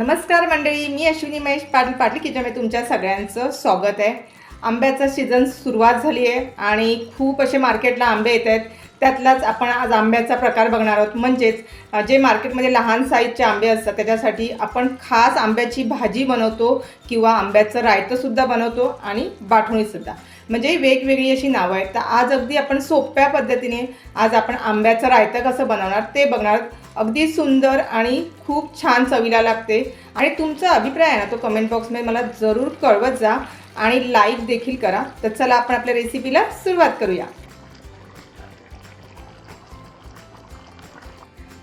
नमस्कार मंडळी मी अश्विनी महेश पाटील पाटील किचनमध्ये तुमच्या सगळ्यांचं स्वागत आहे. आंब्याचं सीझन सुरुवात झाली आहे आणि खूप असे मार्केटला आंबे येत आहेत. त्यातलाच आपण आज आंब्याचा प्रकार बघणार आहोत. म्हणजेच जे मार्केटमध्ये लहान साईजचे आंबे असतात त्याच्यासाठी आपण खास आंब्याची भाजी बनवतो किंवा आंब्याचं रायतंसुद्धा बनवतो आणि बाठवणीसुद्धा म्हणजे वेगवेगळी अशी नावं आहेत. तर आज अगदी आपण सोप्या पद्धतीने आज आपण आंब्याचं रायतं कसं बनवणार ते बघणार आहोत. अगदी सुंदर आणि खूप छान चवीला लागते. आणि तुमचा अभिप्राय आहे ना तो कमेंट बॉक्समध्ये मला जरूर कळवत जा आणि लाईक देखील करा. तर चला आपण आपल्या रेसिपीला सुरुवात करूया.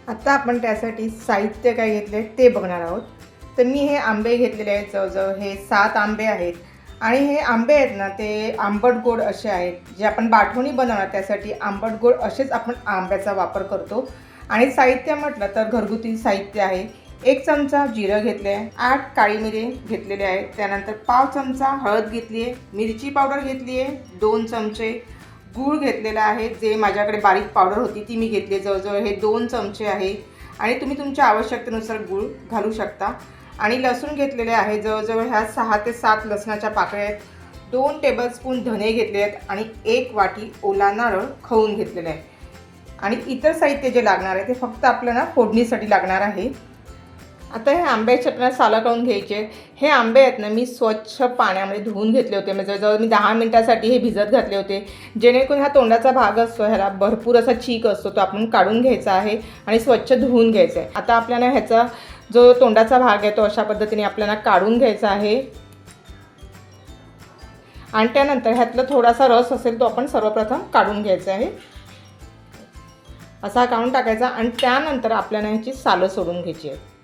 आता आपण त्यासाठी साहित्य काय घेतले ते बघणार आहोत. तर मी हे आंबे घेतलेले आहेत जवळजवळ हे सात आंबे आहेत. आणि हे आंबे आहेत ना ते आंबट गोड असे आहेत. जे आपण बाठवणी बनवणार त्यासाठी आंबट गोड असेच आपण आंब्याचा वापर करतो. आणि साहित्य म्हटलं तर घरगुती साहित्य आहे. एक चमचा जिरं घेतले आहे. आठ काळी मिरी घेतलेले आहेत. त्यानंतर पाव चमचा हळद घेतली आहे. मिरची पावडर घेतली आहे. दोन चमचे गूळ घेतलेला आहे. जे माझ्याकडे बारीक पावडर होती ती मी घेतली आहे. जवळजवळ हे दोन चमचे आहे. आणि तुम्ही तुमच्या आवश्यकतेनुसार गूळ घालू शकता. आणि लसूण घेतलेले आहे. जवळजवळ ह्या सहा ते सात लसणाच्या पाकळ्या आहेत. दोन टेबलस्पून धने घेतले आहेत. आणि एक वाटी ओला नारळ खवून घेतलेले आहे. आणि इतर साहित्य जे लागणार आहे ते फक्त आपल्याला फोडणीसाठी लागणार आहे. आता हे आंब्याच्या आपल्याला साला काढून घ्यायचे. आहेत. हे आंबे आहेत ना मी स्वच्छ पाण्यामध्ये धुवून घेतले होते. म्हणजे जवळजवळ मी दहा मिनटासाठी हे भिजत घातले होते. जेणेकरून हा तोंडाचा भाग असतो ह्याला भरपूर असा चीक असतो तो आपण काढून घ्यायचा आहे आणि स्वच्छ धुवून घ्यायचा आहे. आता आपल्याला ह्याचा जो तोंडाचा भाग आहे तो अशा पद्धतीने आपल्याला काढून घ्यायचा आहे. आणि त्यानंतर ह्यातला थोडासा रस असेल तो आपण सर्वप्रथम काढून घ्यायचा आहे. असा काढून टाकायचा आणि त्यानंतर आपल्याला ह्याची सालं सोडून घ्यायची आहे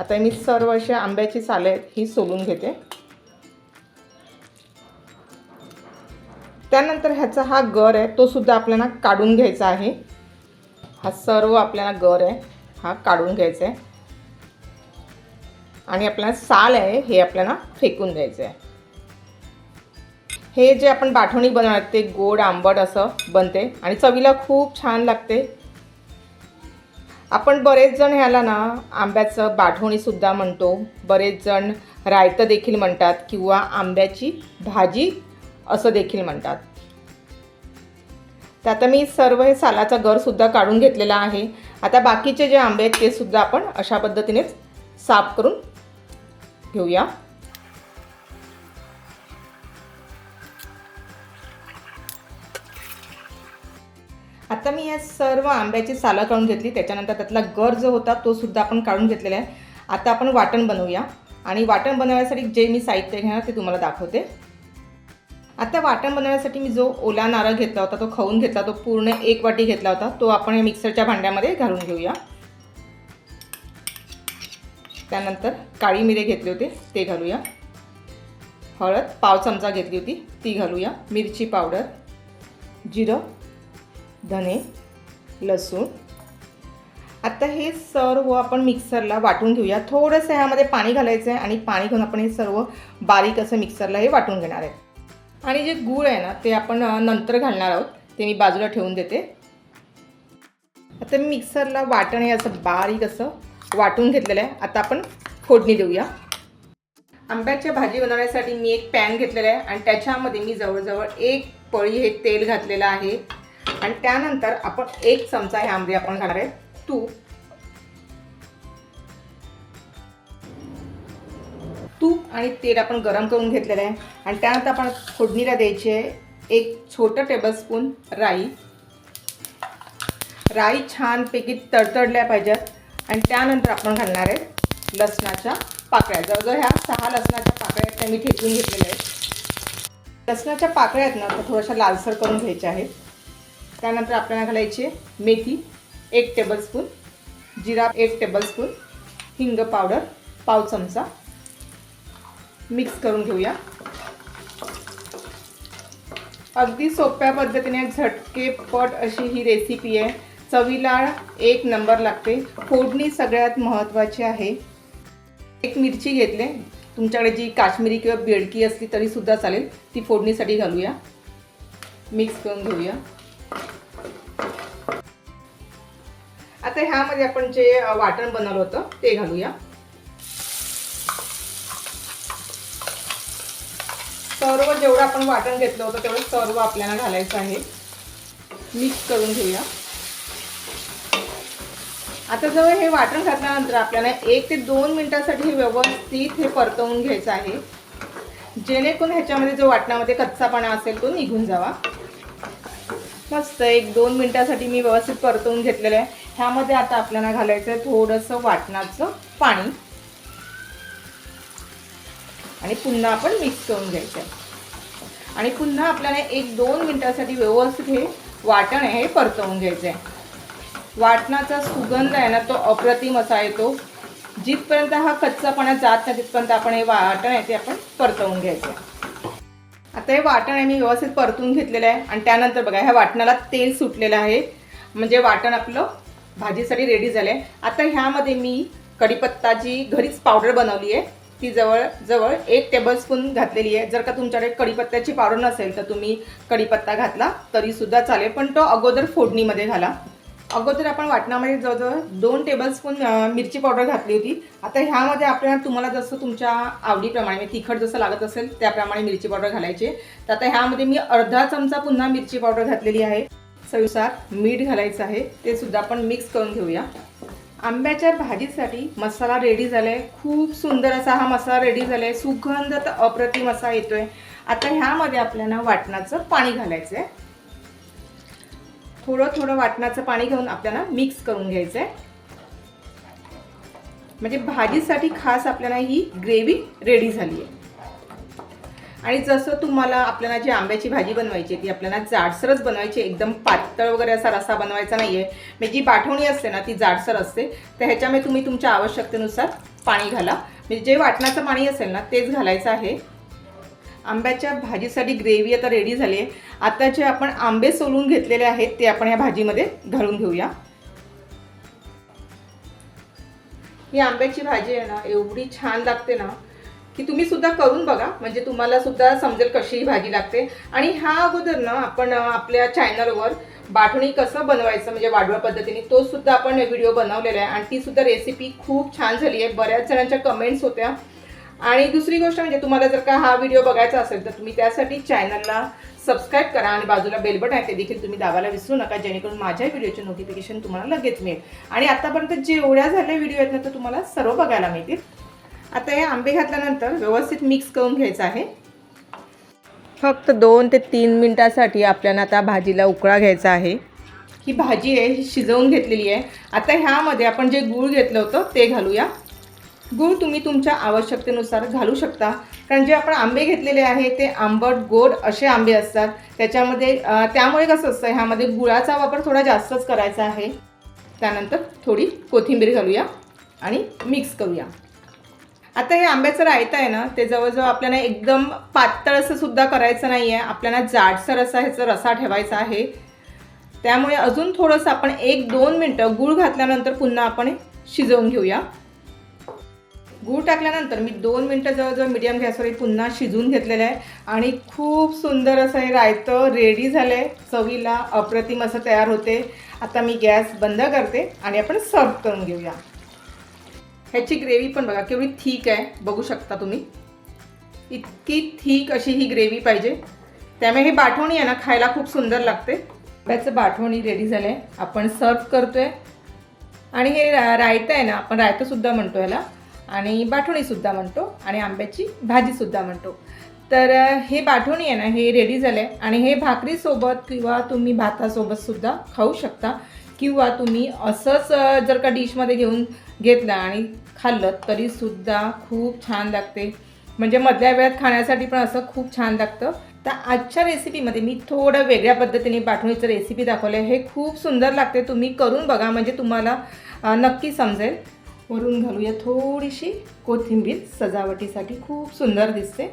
आता मी सर्व अशा आंब्याची सालं आहेत ही सोलून घेते. त्यानंतर ह्याचा हा गर आहे तो सुद्धा आपल्याला काढून घ्यायचा आहे. हा सर्व आपल्याला गर आहे हा काढून घ्यायचा आहे. आणि आपल्याला साल आहे हे आपल्याला फेकून द्यायचं आहे. हे जे आपण बाठवणी बनवणार ते गोड आंबट असं बनते आणि चवीला खूप छान लागते. आपण बरेच जण ह्याला ना आंब्याचं बाठवणीसुद्धा म्हणतो. बरेच जण रायतं देखील म्हणतात किंवा आंब्याची भाजी असं देखील म्हणतात. तर आता मी सर्व हे सालाचा गरसुद्धा काढून घेतलेला आहे. आता बाकीचे जे आंबे आहेत ते सुद्धा आपण अशा पद्धतीनेच साफ करून घेऊया. आता मी या सर्व आंब्याची सालं काढून घेतली. त्याच्यानंतर त्यातला गर जो होता तो सुद्धा आपण काढून घेतलेला आहे. आता आपण वाटण बनवूया. आणि वाटण बनवण्यासाठी जे मी साहित्य घेणार ते तुम्हाला दाखवते. आता वाटण बनवण्यासाठी मी जो ओला नारळ घेतला होता तो खाऊन घेतला तो पूर्ण एक वाटी घेतला होता तो आपण या मिक्सरच्या भांड्यामध्ये घालून घेऊया. त्यानंतर काळी मिरे घेतले होते ते घालूया. हळद पाव चमचा घेतली होती ती घालूया. मिरची पावडर जिरं धने लसूण. आता हे सर्व आपण मिक्सरला वाटून घेऊया. थोडंसं ह्यामध्ये पाणी घालायचं आहे आणि पाणी घेऊन आपण हे सर्व बारीक असं मिक्सरला हे वाटून घेणार आहे. आणि जे गूळ आहे ना ते आपण नंतर घालणार आहोत. ते मी बाजूला ठेवून देते. आता मी मिक्सरला वाटण हे असं बारीक असं वाटून घेतलेलं आहे. आता आपण फोडणी देऊया. आंब्याच्या भाजी बनवण्यासाठी मी एक पॅन घेतलेला आहे आणि त्याच्यामध्ये मी जवळजवळ एक पळी हे तेल घातलेलं आहे. आणि त्यानंतर आपण एक चमचा ह्यामध्ये आपण घालणार आहे. तूप. तूप आणि तेल आपण गरम करून घेतलेलं आहे. आणि त्यानंतर आपण फोडणीला द्यायची आहे एक छोटं टेबलस्पून राई. राई छानपैकी तडतडल्या पाहिजेत. आणि त्यानंतर आपण घालणार आहे लसणाच्या पाकळ्या. जवळजवळ ह्या सहा लसणाच्या पाकळ्या आहेत त्या मी ठेचून घेतलेल्या आहेत. लसणाच्या पाकळ्या आहेत ना त्या थोड्याशा लालसर करून घ्यायच्या आहेत. त्यानंतर आपल्याला घालायची मेथी एक टेबलस्पून जिरा एक टेबलस्पून हिंग पावडर पाव चमचा. मिक्स करून घेऊया. अगदी सोप्या पद्धतीने झटकेपट अशी ही रेसिपी आहे. चवीला एक नंबर लागते. फोडणी सगळ्यात महत्त्वाची आहे. एक मिरची घेतले. तुमच्याकडे जी काश्मीरी किंवा बेडकी असली तरीसुद्धा चालेल. ती फोडणीसाठी घालूया. मिक्स करून घेऊया. आता ह्यामध्ये आपण जे वाटण बनवलं होतं ते घालूया. सर्व जेवढं आपण वाटण घेतलं होतं तेवढं सर्व आपल्याला घालायचं आहे. मिक्स करून घेऊया. आता जेव्हा हे वाटण घातल्यानंतर आपल्याला एक ते दोन मिनिटांसाठी हे व्यवस्थित हे परतवून घ्यायचं आहे. जेणेकरून ह्याच्यामध्ये जो वाटणामध्ये कच्चापणा असेल तो निघून जावा. मस्त एक दोन मिनटासाठी मी व्यवस्थित परतवून घेतलेलं आहे. ह्यामध्ये आता आपल्याला घालायचं आहे थोडंसं वाटणाचं पाणी. आणि पुन्हा आपण मिक्स करून घ्यायचं आहे आणि पुन्हा आपल्याला एक दोन मिनटासाठी व्यवस्थित हे वाटण आहे हे परतवून घ्यायचं आहे वाटणाचा सुगंध आहे ना तो अप्रतिम असा येतो. जिथपर्यंत हा कच्चापणा जात नाही तिथपर्यंत आपण हे वाटण आहे ते आपण परतवून घ्यायचं आहे आता हे वाटण आहे मी व्यवस्थित परतून घेतलेलं आहे. आणि त्यानंतर बघा ह्या वाटणाला तेल सुटलेलं आहे. म्हणजे वाटण आपलं भाजीसाठी रेडी झालं आहे आता ह्यामध्ये मी कढीपत्ताची घरीच पावडर बनवली आहे. ती जवळ जवळ एक टेबलस्पून घातलेली आहे. जर का तुमच्याकडे कढीपत्त्याची पावडर नसेल तर तुम्ही कढीपत्ता घातला तरीसुद्धा चालेल. पण तो अगोदर फोडणीमध्ये घाला. अगोदर आपण वाटणामध्ये जवळजवळ दोन टेबलस्पून मिरची पावडर घातली होती. आता ह्यामध्ये आपल्याला तुम्हाला जसं तुमच्या आवडीप्रमाणे म्हणजे तिखट जसं लागत असेल त्याप्रमाणे मिरची पावडर घालायची. तर आता ह्यामध्ये मी अर्धा चमचा पुन्हा मिरची पावडर घातलेली आहे. चवीनुसार मीठ घालायचं आहे. ते सुद्धा आपण मिक्स करून घेऊया. आंब्याच्या भाजीसाठी मसाला रेडी झाला आहे खूप सुंदर असा हा मसाला रेडी झाला आहे सुगंध तर अप्रतिम असा येतोय. आता ह्यामध्ये आपल्याला वाटणाचं पाणी घालायचं आहे थोडं थोडं वाटणाचं पाणी घेऊन आपल्याला मिक्स करून घ्यायचं आहे म्हणजे भाजीसाठी खास आपल्याला ही ग्रेव्ही रेडी झाली आहे आणि जसं तुम्हाला आपल्याला जी आंब्याची भाजी बनवायची आहे ती आपल्याला जाडसरच बनवायची आहे. एकदम पातळ वगैरे असा रसा बनवायचा नाही आहे म्हणजे जी बाठवणी असते ना ती जाडसर असते. तर ह्याच्यामध्ये तुम्ही तुमच्या आवश्यकतेनुसार पाणी घाला. म्हणजे जे वाटणाचं पाणी असेल ना तेच घालायचं आहे. आंब्याच्या भाजीसाठी ग्रेव्ही आता रेडी झाली आहे. आता जे आपण आंबे सोलून घेतलेले आहेत ते आपण या भाजीमध्ये घालून घेऊया. ही आंब्याची भाजी आहे ना एवढी छान लागते ना की तुम्ही सुद्धा करून बघा. म्हणजे तुम्हाला सुद्धा समजेल कशी ही भाजी लागते. आणि ह्या अगोदर ना आपण आपल्या चॅनलवर बाठणी कसं बनवायचं म्हणजे वाढवळ पद्धतीने तो सुद्धा आपण व्हिडिओ बनवलेला आहे. आणि ती सुद्धा रेसिपी खूप छान झाली आहे. बऱ्याच जणांच्या कमेंट्स होत्या. आणि दुसरी गोष्ट म्हणजे तुम्हाला जर का हा व्हिडिओ बघायचा असेल तर तुम्ही त्यासाठी चॅनलला सबस्क्राईब करा आणि बाजूला बेलबटन आहे ते देखील तुम्ही दाबायला विसरू नका जेणेकरून माझ्या व्हिडिओचे नोटिफिकेशन तुम्हाला लगेच मिळेल. आणि आतापर्यंत जेवढ्या झाल्या व्हिडिओ आहेत ना तर तुम्हाला सर्व बघायला मिळतील. आता हे आंबे घातल्यानंतर व्यवस्थित मिक्स करून घ्यायचं आहे. फक्त दोन ते तीन मिनटासाठी आपल्याला आता भाजीला उकळा घ्यायचा आहे. ही भाजी आहे ही शिजवून घेतलेली आहे. आता ह्यामध्ये आपण जे गूळ घेतलं होतं ते घालूया. गूळ तुम्ही तुमच्या आवश्यकतेनुसार घालू शकता. कारण जे आपण आंबे घेतलेले आहे ते आंबट गोड असे आंबे असतात. त्याच्यामध्ये त्यामुळे कसं असतं ह्यामध्ये गुळाचा वापर थोडा जास्तच करायचा आहे. त्यानंतर थोडी कोथिंबीर घालूया आणि मिक्स करूया. आता हे आंब्याचं रायतं आहे ना ते जवळजवळ आपल्याला एकदम पातळ असं सुद्धा करायचं नाही आहे आपल्याला जाडसर असा ह्याचा रसा ठेवायचा आहे. त्यामुळे अजून थोडंसं आपण एक दोन मिनटं गूळ घातल्यानंतर पुन्हा आपण शिजवून घेऊया. गूळ टाकल्यानंतर मी दोन मिनटं जवळजवळ मिडियम गॅसवर पुन्हा शिजवून घेतलेलं आहे. आणि खूप सुंदर असं हे रायतं रेडी झालं आहे चवीला अप्रतिम असं तयार होते. आता मी गॅस बंद करते आणि आपण सर्व करून घेऊया. ह्याची ग्रेव्ही पण बघा केवढी थीक आहे. बघू शकता तुम्ही. इतकी थीक अशी ही ग्रेव्ही पाहिजे. त्यामुळे ही बाठवणी आहे ना खायला खूप सुंदर लागते. आंब्याचं बाठवणी रेडी झालं आहे आपण सर्व आहे आणि हे रा- रायतं आहे ना आपण रायतंसुद्धा म्हणतो ह्याला. आणि बाठवणीसुद्धा म्हणतो आणि आंब्याची भाजीसुद्धा म्हणतो. तर हे बाठवणी आहे ना हे रेडी झालं आहे आणि हे भाकरीसोबत किंवा तुम्ही भातासोबतसुद्धा खाऊ शकता. किंवा तुम्ही असंच जर का डिशमध्ये घेऊन घेतलं आणि खाल्लं तरीसुद्धा खूप छान लागते. म्हणजे मधल्या वेळात खाण्यासाठी पण असं खूप छान लागतं. तर आजच्या रेसिपीमध्ये मी थोडं वेगळ्या पद्धतीने बाठवणीचं रेसिपी दाखवलं आहे हे खूप सुंदर लागते. तुम्ही करून बघा. म्हणजे तुम्हाला नक्की समजेल. वरून घालूया थोडीशी कोथिंबीर. सजावटीसाठी खूप सुंदर दिसते.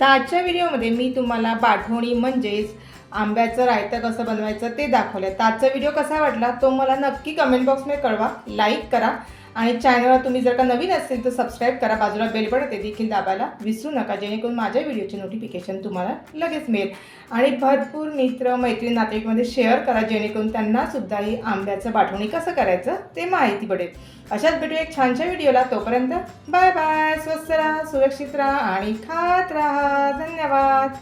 तर आजच्या व्हिडिओमध्ये मी तुम्हाला बाठवणी म्हणजेच आंब्याचं रायतं कसं बनवायचं ते दाखवलं आहे तर आजचा व्हिडिओ कसा वाटला तो मला नक्की कमेंट बॉक्समध्ये कळवा. लाईक करा. आणि चॅनलवर तुम्ही जर का नवीन असेल तर सबस्क्राईब करा. बाजूला बेल बटन ते देखील दाबायला विसरू नका. जेणेकरून माझ्या व्हिडिओचे नोटिफिकेशन तुम्हाला लगेच मिळेल. आणि भरपूर मित्र मैत्रीण नातेवाईकमध्ये शेअर करा. जेणेकरून त्यांना सुद्धा ही आंब्याचं पाठवणी कसं करायचं ते माहिती पडेल. अशाच भेटू एक छानशा व्हिडिओला तोपर्यंत बाय बाय स्वस्त राहा सुरक्षित राहा आणि खात राहा. धन्यवाद.